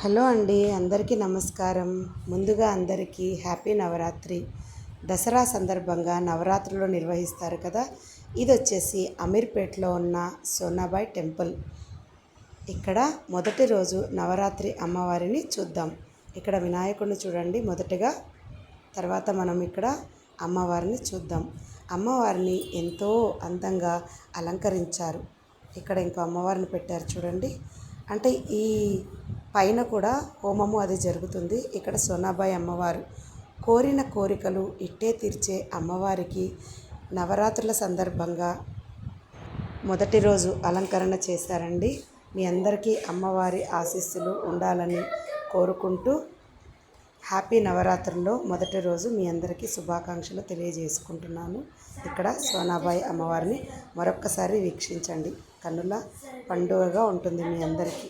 Hello అండి అందరికీ నమస్కారం. ముందుగా అందరికీ హ్యాపీ నవరాత్రి. దసరా సందర్భంగా నవరాత్రులు నిర్వహిస్తారు కదా? ఇది వచ్చేసి అమీర్పేట్లో ఉన్న సోనాబాయ్ టెంపుల్. ఇక్కడ మొదటి రోజు నవరాత్రి అమ్మవారిని చూద్దాం. ఇక్కడ వినాయకుడిని చూడండి మొదటగా. తర్వాత మనం ఇక్కడ అమ్మవారిని చూద్దాం. అమ్మవారిని ఎంతో అందంగా అలంకరించారు. ఇక్కడ ఇంకో అమ్మవారిని పెట్టారు చూడండి. అంటే ఈ పైన కూడా హోమము అది జరుగుతుంది. ఇక్కడ సోనాబాయి అమ్మవారు కోరిన కోరికలు ఇట్టే తీర్చే అమ్మవారికి నవరాత్రుల సందర్భంగా మొదటి రోజు అలంకరణ చేశారండి. మీ అందరికీ అమ్మవారి ఆశీస్సులు ఉండాలని కోరుకుంటూ హ్యాపీ నవరాత్రుల్లో మొదటి రోజు మీ అందరికీ శుభాకాంక్షలు తెలియజేసుకుంటున్నాను. ఇక్కడ సోనాబాయి అమ్మవారిని మరొక్కసారి వీక్షించండి. కన్నుల పండుగగా ఉంటుంది మీ అందరికీ.